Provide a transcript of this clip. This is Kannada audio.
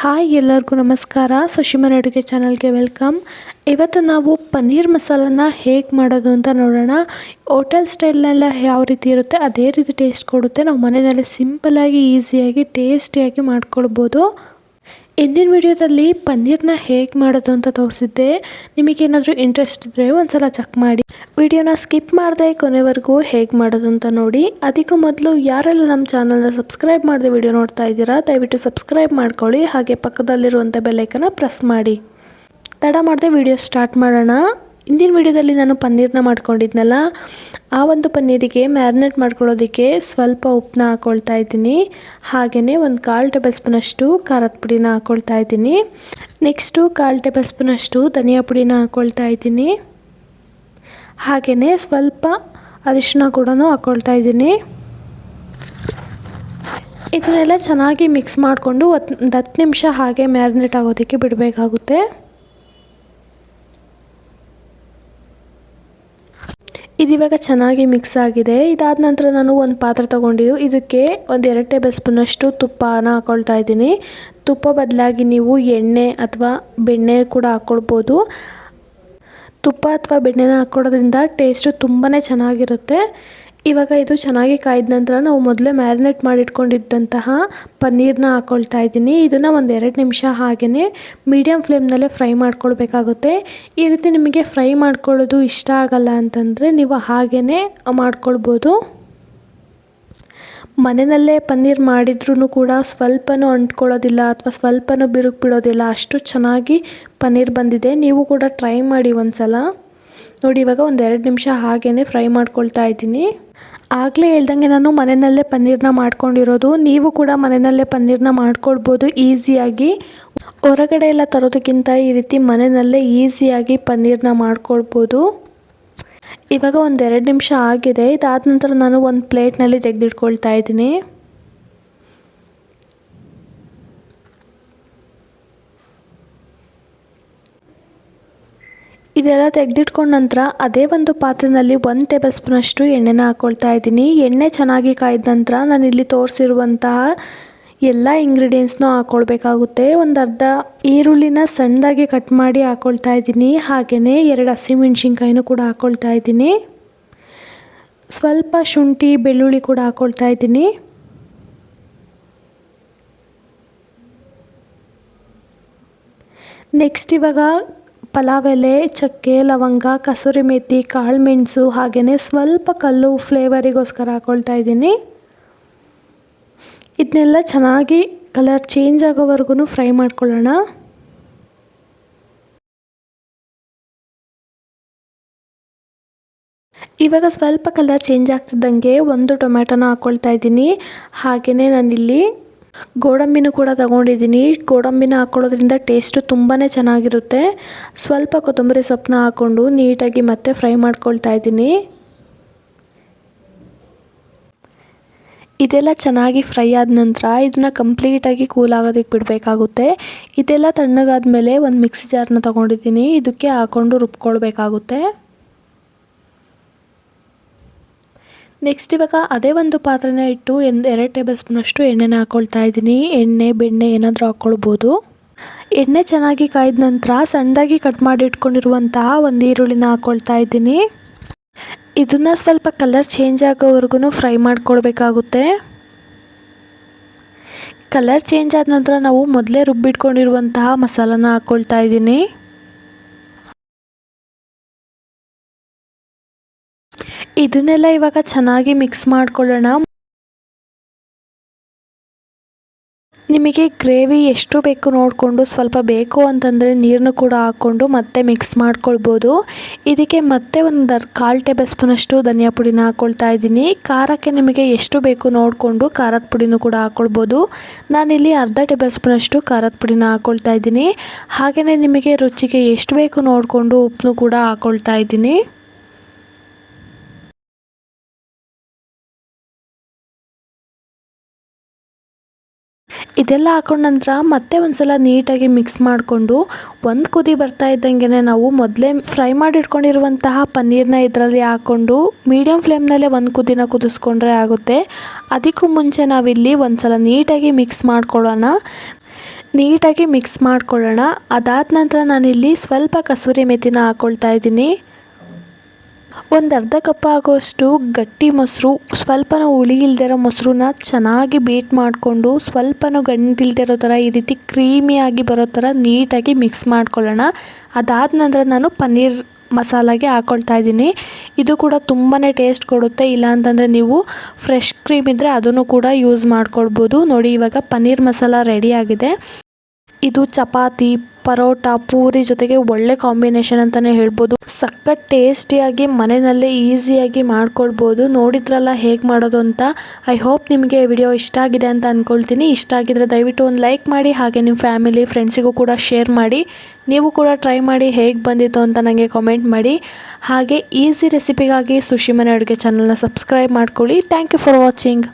ಹಾಯ್ ಎಲ್ಲರಿಗೂ ನಮಸ್ಕಾರ. ಸುಶಿಮನ್ ಅಡುಗೆ ಚಾನಲ್ಗೆ ವೆಲ್ಕಮ್. ಇವತ್ತು ನಾವು ಪನ್ನೀರ್ ಮಸಾಲನ ಹೇಗೆ ಮಾಡೋದು ಅಂತ ನೋಡೋಣ. ಹೋಟೆಲ್ ಸ್ಟೈಲ್ನೆಲ್ಲ ಯಾವ ರೀತಿ ಇರುತ್ತೆ ಅದೇ ರೀತಿ ಟೇಸ್ಟ್ ಕೊಡುತ್ತೆ. ನಾವು ಮನೆಯಲ್ಲೇ ಸಿಂಪಲ್ಲಾಗಿ ಈಸಿಯಾಗಿ ಟೇಸ್ಟಿಯಾಗಿ ಮಾಡ್ಕೊಳ್ಬೋದು. ಇಂದಿನ ವಿಡಿಯೋದಲ್ಲಿ ಪನ್ನೀರ್ನ ಹೇಗೆ ಮಾಡೋದು ಅಂತ ತೋರಿಸಿದ್ದೆ. ನಿಮಗೇನಾದರೂ ಇಂಟ್ರೆಸ್ಟ್ ಇದ್ದರೆ ಒಂದ್ಸಲ ಚೆಕ್ ಮಾಡಿ. ವಿಡಿಯೋನ ಸ್ಕಿಪ್ ಮಾಡದೆ ಕೊನೆವರೆಗೂ ಹೇಗೆ ಮಾಡೋದು ಅಂತ ನೋಡಿ. ಅದಕ್ಕೂ ಮೊದಲು ಯಾರೆಲ್ಲ ನಮ್ಮ ಚಾನಲ್ನ ಸಬ್ಸ್ಕ್ರೈಬ್ ಮಾಡದೆ ವಿಡಿಯೋ ನೋಡ್ತಾ ಇದ್ದೀರಾ, ದಯವಿಟ್ಟು ಸಬ್ಸ್ಕ್ರೈಬ್ ಮಾಡ್ಕೊಳ್ಳಿ. ಹಾಗೆ ಪಕ್ಕದಲ್ಲಿರುವಂಥ ಬೆಲ್ಲೈಕನ್ನ ಪ್ರೆಸ್ ಮಾಡಿ. ತಡ ಮಾಡದೆ ವಿಡಿಯೋ ಸ್ಟಾರ್ಟ್ ಮಾಡೋಣ. ಇಂದಿನ ವಿಡಿಯೋದಲ್ಲಿ ನಾನು ಪನ್ನೀರ್ನ ಮಾಡ್ಕೊಂಡಿದ್ನಲ್ಲ, ಆ ಒಂದು ಪನ್ನೀರಿಗೆ ಮ್ಯಾರಿನೇಟ್ ಮಾಡ್ಕೊಳ್ಳೋದಕ್ಕೆ ಸ್ವಲ್ಪ ಉಪ್ಪನ್ನ ಹಾಕ್ಕೊಳ್ತಾ ಇದ್ದೀನಿ. ಹಾಗೆಯೇ ಒಂದು ಕಾಲು ಟೇಬಲ್ ಸ್ಪೂನಷ್ಟು ಖಾರದ ಪುಡಿನ ಹಾಕ್ಕೊಳ್ತಾ ಇದ್ದೀನಿ. ನೆಕ್ಸ್ಟು ಕಾಲು ಟೇಬಲ್ ಸ್ಪೂನಷ್ಟು ಧನಿಯಾ ಪುಡಿನ ಹಾಕ್ಕೊಳ್ತಾ ಇದ್ದೀನಿ. ಹಾಗೆಯೇ ಸ್ವಲ್ಪ ಅರಿಶಿನ ಕೂಡ ಹಾಕ್ಕೊಳ್ತಾ ಇದ್ದೀನಿ. ಇದನ್ನೆಲ್ಲ ಚೆನ್ನಾಗಿ ಮಿಕ್ಸ್ ಮಾಡಿಕೊಂಡು ಒಂದು ಹತ್ತು ನಿಮಿಷ ಹಾಗೆ ಮ್ಯಾರಿನೇಟ್ ಆಗೋದಕ್ಕೆ ಬಿಡಬೇಕಾಗುತ್ತೆ. ಇದಿವಾಗ ಚೆನ್ನಾಗಿ ಮಿಕ್ಸ್ ಆಗಿದೆ. ಇದಾದ ನಂತರ ನಾನು ಒಂದು ಪಾತ್ರೆ ತೊಗೊಂಡಿದ್ದು. ಇದಕ್ಕೆ ಒಂದು ಎರಡು ಟೇಬಲ್ ಸ್ಪೂನಷ್ಟು ತುಪ್ಪನ ಹಾಕೊಳ್ತಾ ಇದ್ದೀನಿ. ತುಪ್ಪ ಬದಲಾಗಿ ನೀವು ಎಣ್ಣೆ ಅಥವಾ ಬೆಣ್ಣೆ ಕೂಡ ಹಾಕ್ಕೊಳ್ಬೋದು ತುಪ್ಪ ಅಥವಾ ಬೆಣ್ಣೆನ ಹಾಕ್ಕೊಡೋದ್ರಿಂದ ಟೇಸ್ಟು ತುಂಬಾ ಚೆನ್ನಾಗಿರುತ್ತೆ. ಇವಾಗ ಇದು ಚೆನ್ನಾಗಿ ಕಾಯ್ದ ನಂತರ ನಾವು ಮೊದಲೇ ಮ್ಯಾರಿನೇಟ್ ಮಾಡಿಟ್ಕೊಂಡಿದ್ದಂತಹ ಪನ್ನೀರನ್ನ ಹಾಕ್ಕೊಳ್ತಾ ಇದ್ದೀನಿ. ಇದನ್ನು ಒಂದು ಎರಡು ನಿಮಿಷ ಹಾಗೆಯೇ ಮೀಡಿಯಮ್ ಫ್ಲೇಮ್ನಲ್ಲೇ ಫ್ರೈ ಮಾಡ್ಕೊಳ್ಬೇಕಾಗುತ್ತೆ. ಈ ರೀತಿ ನಿಮಗೆ ಫ್ರೈ ಮಾಡ್ಕೊಳ್ಳೋದು ಇಷ್ಟ ಆಗಲ್ಲ ಅಂತಂದರೆ ನೀವು ಹಾಗೆಯೇ ಮಾಡ್ಕೊಳ್ಬೋದು. ಮನೆಯಲ್ಲೇ ಪನ್ನೀರ್ ಮಾಡಿದ್ರೂ ಕೂಡ ಸ್ವಲ್ಪನೂ ಅಂಟ್ಕೊಳ್ಳೋದಿಲ್ಲ ಅಥವಾ ಸ್ವಲ್ಪನೂ ಬಿರುಕು ಬಿಡೋದಿಲ್ಲ. ಅಷ್ಟು ಚೆನ್ನಾಗಿ ಪನ್ನೀರ್ ಬಂದಿದೆ. ನೀವು ಕೂಡ ಟ್ರೈ ಮಾಡಿ ಒಂದು ಸಲ ನೋಡಿ, ಇವಾಗ ಒಂದು ಎರಡು ನಿಮಿಷ ಹಾಗೇ ಫ್ರೈ ಮಾಡ್ಕೊಳ್ತಾ ಇದ್ದೀನಿ. ಆಗಲೇ ಹೇಳ್ದಂಗೆ ನಾನು ಮನೆಯಲ್ಲೇ ಪನ್ನೀರನ್ನ ಮಾಡ್ಕೊಂಡಿರೋದು. ನೀವು ಕೂಡ ಮನೆಯಲ್ಲೇ ಪನ್ನೀರನ್ನ ಮಾಡ್ಕೊಳ್ಬೋದು ಈಸಿಯಾಗಿ. ಹೊರಗಡೆ ಎಲ್ಲ ತರೋದಕ್ಕಿಂತ ಈ ರೀತಿ ಮನೆಯಲ್ಲೇ ಈಸಿಯಾಗಿ ಪನ್ನೀರನ್ನ ಮಾಡ್ಕೊಳ್ಬೋದು. ಇವಾಗ ಒಂದು ಎರಡು ನಿಮಿಷ ಆಗಿದೆ. ಇದಾದ ನಂತರ ನಾನು ಒಂದು ಪ್ಲೇಟ್ನಲ್ಲಿ ತೆಗೆದಿಟ್ಕೊಳ್ತಾ ಇದ್ದೀನಿ. ಇದೆಲ್ಲ ತೆಗೆದಿಟ್ಕೊಂಡ ನಂತರ ಅದೇ ಒಂದು ಪಾತ್ರೆಯಲ್ಲಿ ಒಂದು ಟೇಬಲ್ ಸ್ಪೂನಷ್ಟು ಎಣ್ಣೆನ ಹಾಕ್ಕೊಳ್ತಾ ಇದ್ದೀನಿ. ಎಣ್ಣೆ ಚೆನ್ನಾಗಿ ಕಾಯ್ದ ನಂತರ ನಾನು ಇಲ್ಲಿ ತೋರಿಸಿರುವಂತಹ ಎಲ್ಲ ಇಂಗ್ರೀಡಿಯೆಂಟ್ಸ್ನೂ ಹಾಕ್ಕೊಳ್ಬೇಕಾಗುತ್ತೆ ಒಂದು ಅರ್ಧ ಈರುಳ್ಳಿನ ಸಣ್ಣದಾಗಿ ಕಟ್ ಮಾಡಿ ಹಾಕ್ಕೊಳ್ತಾ ಇದ್ದೀನಿ. ಹಾಗೆಯೇ ಎರಡು ಹಸಿಮೆಣ್ಸಿನ್ಕಾಯಿನೂ ಕೂಡ ಹಾಕ್ಕೊಳ್ತಾ ಇದ್ದೀನಿ. ಸ್ವಲ್ಪ ಶುಂಠಿ, ಬೆಳ್ಳುಳ್ಳಿ ಕೂಡ ಹಾಕ್ಕೊಳ್ತಾ ಇದ್ದೀನಿ. ನೆಕ್ಸ್ಟ್ ಇವಾಗ ಪಲಾವ್ ಎಲೆ ಚಕ್ಕೆ, ಲವಂಗ, ಕಸೂರಿ ಮೆಥಿ ಕಾಳು ಮೆಣಸು ಹಾಗೆಯೇ ಸ್ವಲ್ಪ ಕಲ್ಲು ಫ್ಲೇವರಿಗೋಸ್ಕರ ಹಾಕ್ಕೊಳ್ತಾ ಇದ್ದೀನಿ. ಇದನ್ನೆಲ್ಲ ಚೆನ್ನಾಗಿ ಕಲರ್ ಚೇಂಜ್ ಆಗೋವರೆಗೂ ಫ್ರೈ ಮಾಡ್ಕೊಳ್ಳೋಣ. ಇವಾಗ ಸ್ವಲ್ಪ ಕಲರ್ ಚೇಂಜ್ ಆಗ್ತಿದ್ದಂಗೆ ಒಂದು ಟೊಮ್ಯಾಟೊನ ಹಾಕ್ಕೊಳ್ತಾ ಇದ್ದೀನಿ. ಹಾಗೆಯೇ ನಾನಿಲ್ಲಿ ಗೋಡಂಬಿನೂ ಕೂಡ ತಗೊಂಡಿದ್ದೀನಿ. ಗೋಡಂಬಿನ ಹಾಕ್ಕೊಳ್ಳೋದ್ರಿಂದ ಟೇಸ್ಟು ತುಂಬಾ ಚೆನ್ನಾಗಿರುತ್ತೆ. ಸ್ವಲ್ಪ ಕೊತ್ತಂಬರಿ ಸೊಪ್ಪನ್ನ ಹಾಕ್ಕೊಂಡು ನೀಟಾಗಿ ಮತ್ತೆ ಫ್ರೈ ಮಾಡ್ಕೊಳ್ತಾ ಇದ್ದೀನಿ. ಇದೆಲ್ಲ ಚೆನ್ನಾಗಿ ಫ್ರೈ ಆದ ನಂತರ ಇದನ್ನು ಕಂಪ್ಲೀಟಾಗಿ ಕೂಲ್ ಆಗೋದಕ್ಕೆ ಬಿಡಬೇಕಾಗುತ್ತೆ. ಇದೆಲ್ಲ ತಣ್ಣಗಾದ ಮೇಲೆ ಒಂದು ಮಿಕ್ಸಿ ಜಾರ್ನ ತೊಗೊಂಡಿದ್ದೀನಿ. ಇದಕ್ಕೆ ಹಾಕ್ಕೊಂಡು ರುಬ್ಕೊಳ್ಬೇಕಾಗುತ್ತೆ. ನೆಕ್ಸ್ಟ್ ಇವಾಗ ಅದೇ ಒಂದು ಪಾತ್ರೆನ ಇಟ್ಟು ಎಂದು ಎರಡು ಟೇಬಲ್ ಸ್ಪೂನಷ್ಟು ಎಣ್ಣೆನ ಹಾಕ್ಕೊಳ್ತಾ ಇದ್ದೀನಿ. ಎಣ್ಣೆ, ಬೆಣ್ಣೆ ಏನಾದರೂ ಹಾಕ್ಕೊಳ್ಬೋದು ಎಣ್ಣೆ ಚೆನ್ನಾಗಿ ಕಾಯ್ದ ನಂತರ ಸಣ್ಣದಾಗಿ ಕಟ್ ಮಾಡಿ ಇಟ್ಕೊಂಡಿರುವಂತಹ ಒಂದು ಈರುಳ್ಳಿನ ಹಾಕ್ಕೊಳ್ತಾ ಇದ್ದೀನಿ. ಇದನ್ನು ಸ್ವಲ್ಪ ಕಲರ್ ಚೇಂಜ್ ಆಗೋವರೆಗೂ ಫ್ರೈ ಮಾಡ್ಕೊಳ್ಬೇಕಾಗುತ್ತೆ. ಕಲರ್ ಚೇಂಜ್ ಆದ ನಂತರ ನಾವು ಮೊದಲೇ ರುಬ್ಬಿಟ್ಕೊಂಡಿರುವಂತಹ ಮಸಾಲನ ಹಾಕ್ಕೊಳ್ತಾ ಇದ್ದೀನಿ. ಇದನ್ನೆಲ್ಲ ಇವಾಗ ಚೆನ್ನಾಗಿ ಮಿಕ್ಸ್ ಮಾಡ್ಕೊಳ್ಳೋಣ. ನಿಮಗೆ ಗ್ರೇವಿ ಎಷ್ಟು ಬೇಕು ನೋಡಿಕೊಂಡು ಸ್ವಲ್ಪ ಬೇಕು ಅಂತಂದರೆ ನೀರನ್ನು ಕೂಡ ಹಾಕ್ಕೊಂಡು ಮತ್ತೆ ಮಿಕ್ಸ್ ಮಾಡ್ಕೊಳ್ಬೋದು. ಇದಕ್ಕೆ ಮತ್ತೆ ಒಂದು ಕಾಲು ಟೇಬಲ್ ಸ್ಪೂನಷ್ಟು ಧನಿಯಾ ಪುಡಿನ ಹಾಕ್ಕೊಳ್ತಾ ಇದ್ದೀನಿ. ಖಾರಕ್ಕೆ ನಿಮಗೆ ಎಷ್ಟು ಬೇಕು ನೋಡಿಕೊಂಡು ಖಾರದ ಪುಡಿನೂ ಕೂಡ ಹಾಕ್ಕೊಳ್ಬೋದು ನಾನಿಲ್ಲಿ ಅರ್ಧ ಟೇಬಲ್ ಸ್ಪೂನಷ್ಟು ಖಾರದ ಪುಡಿನ ಹಾಕ್ಕೊಳ್ತಾ ಇದ್ದೀನಿ. ಹಾಗೆಯೇ ನಿಮಗೆ ರುಚಿಗೆ ಎಷ್ಟು ಬೇಕು ನೋಡಿಕೊಂಡು ಉಪ್ಪನ್ನು ಕೂಡ ಹಾಕ್ಕೊಳ್ತಾ ಇದ್ದೀನಿ. ಇದೆಲ್ಲ ಹಾಕೊಂಡ ನಂತರ ಮತ್ತೆ ಒಂದ್ಸಲ ನೀಟಾಗಿ ಮಿಕ್ಸ್ ಮಾಡಿಕೊಂಡು ಒಂದು ಕುದಿ ಬರ್ತಾ ಇದ್ದಂಗೆ ನಾವು ಮೊದಲೇ ಫ್ರೈ ಮಾಡಿಟ್ಕೊಂಡಿರುವಂತಹ ಪನ್ನೀರ್ನ ಇದರಲ್ಲಿ ಹಾಕ್ಕೊಂಡು ಮೀಡಿಯಮ್ ಫ್ಲೇಮ್ನಲ್ಲೇ ಒಂದು ಕುದಿನ ಕುದಿಸ್ಕೊಂಡ್ರೆ ಆಗುತ್ತೆ. ಅದಕ್ಕೂ ಮುಂಚೆ ನಾವಿಲ್ಲಿ ಒಂದು ಸಲ ನೀಟಾಗಿ ಮಿಕ್ಸ್ ಮಾಡ್ಕೊಳ್ಳೋಣ. ನೀಟಾಗಿ ಮಿಕ್ಸ್ ಮಾಡ್ಕೊಳ್ಳೋಣ. ಅದಾದ ನಂತರ ನಾನಿಲ್ಲಿ ಸ್ವಲ್ಪ ಕಸೂರಿ ಮೆಥಿನ ಹಾಕ್ಕೊಳ್ತಾ ಇದ್ದೀನಿ. ಒಂದು ಅರ್ಧ ಕಪ್ ಆಗೋಷ್ಟು ಗಟ್ಟಿ ಮೊಸರು, ಸ್ವಲ್ಪನೂ ಹುಳಿ ಇಲ್ದಿರೋ ಮೊಸರನ್ನ ಚೆನ್ನಾಗಿ ಬೀಟ್ ಮಾಡಿಕೊಂಡು ಸ್ವಲ್ಪನೂ ಗಂಟಿಲ್ದಿರೋ ಥರ ಈ ರೀತಿ ಕ್ರೀಮಿಯಾಗಿ ಬರೋ ಥರ ನೀಟಾಗಿ ಮಿಕ್ಸ್ ಮಾಡ್ಕೊಳ್ಳೋಣ. ಅದಾದ ನಂತರ ನಾನು ಪನ್ನೀರ್ ಮಸಾಲಾಗೆ ಹಾಕ್ಕೊಳ್ತಾ ಇದ್ದೀನಿ. ಇದು ಕೂಡ ತುಂಬಾ ಟೇಸ್ಟ್ ಕೊಡುತ್ತೆ. ಇಲ್ಲಾಂತಂದರೆ ನೀವು ಫ್ರೆಶ್ ಕ್ರೀಮ್ ಇದ್ದರೆ ಅದನ್ನು ಕೂಡ ಯೂಸ್ ಮಾಡ್ಕೊಳ್ಬೋದು. ನೋಡಿ ಇವಾಗ ಪನ್ನೀರ್ ಮಸಾಲ ರೆಡಿಯಾಗಿದೆ ಇದು ಚಪಾತಿ ಪರೋಟ, ಪೂರಿ ಜೊತೆಗೆ ಒಳ್ಳೆ ಕಾಂಬಿನೇಷನ್ ಅಂತಲೇ ಹೇಳ್ಬೋದು. ಸಖತ್ ಟೇಸ್ಟಿಯಾಗಿ ಮನೆಯಲ್ಲೇ ಈಸಿಯಾಗಿ ಮಾಡ್ಕೊಳ್ಬೋದು ನೋಡಿದ್ರಲ್ಲ ಹೇಗೆ ಮಾಡೋದು ಅಂತ? ಐ ಹೋಪ್ ನಿಮಗೆ ವಿಡಿಯೋ ಇಷ್ಟ ಆಗಿದೆ ಅಂತ ಅಂದ್ಕೊಳ್ತೀನಿ ಇಷ್ಟ ಆಗಿದ್ರೆ ದಯವಿಟ್ಟು ಒಂದು ಲೈಕ್ ಮಾಡಿ, ಹಾಗೆ ನಿಮ್ಮ ಫ್ಯಾಮಿಲಿ ಫ್ರೆಂಡ್ಸಿಗೂ ಕೂಡ ಶೇರ್ ಮಾಡಿ. ನೀವು ಕೂಡ ಟ್ರೈ ಮಾಡಿ ಹೇಗೆ ಬಂದಿತ್ತು ಅಂತ ನನಗೆ ಕಾಮೆಂಟ್ ಮಾಡಿ. ಹಾಗೆ ಈಸಿ ರೆಸಿಪಿಗಾಗಿ ಸುಶಿ ಮನೆ ಅಡುಗೆ ಚಾನಲ್ನ ಸಬ್ಸ್ಕ್ರೈಬ್ ಮಾಡ್ಕೊಳ್ಳಿ. Thank you for watching